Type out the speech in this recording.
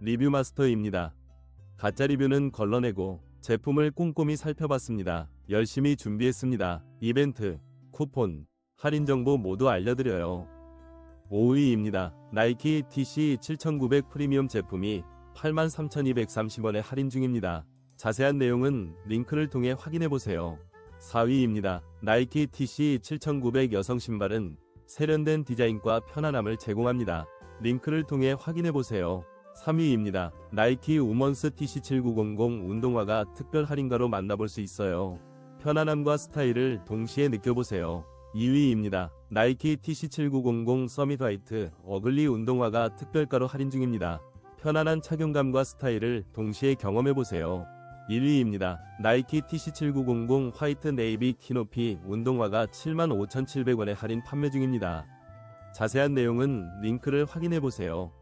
리뷰 마스터입니다. 가짜 리뷰는 걸러내고 제품을 꼼꼼히 살펴봤습니다. 열심히 준비했습니다. 이벤트, 쿠폰, 할인 정보 모두 알려드려요. 5위입니다. 나이키 TC 7900 프리미엄 제품이 83,230원에 할인 중입니다. 자세한 내용은 링크를 통해 확인해보세요. 4위입니다. 나이키 TC 7900 여성 신발은 세련된 디자인과 편안함을 제공합니다. 링크를 통해 확인해보세요. 3위입니다. 나이키 우먼스 TC7900 운동화가 특별 할인가로 만나볼 수 있어요. 편안함과 스타일을 동시에 느껴보세요. 2위입니다. 나이키 TC7900 서밋 화이트 어글리 운동화가 특별가로 할인 중입니다. 편안한 착용감과 스타일을 동시에 경험해보세요. 1위입니다. 나이키 TC7900 화이트 네이비 키높이 운동화가 75,700원에 할인 판매 중입니다. 자세한 내용은 링크를 확인해보세요.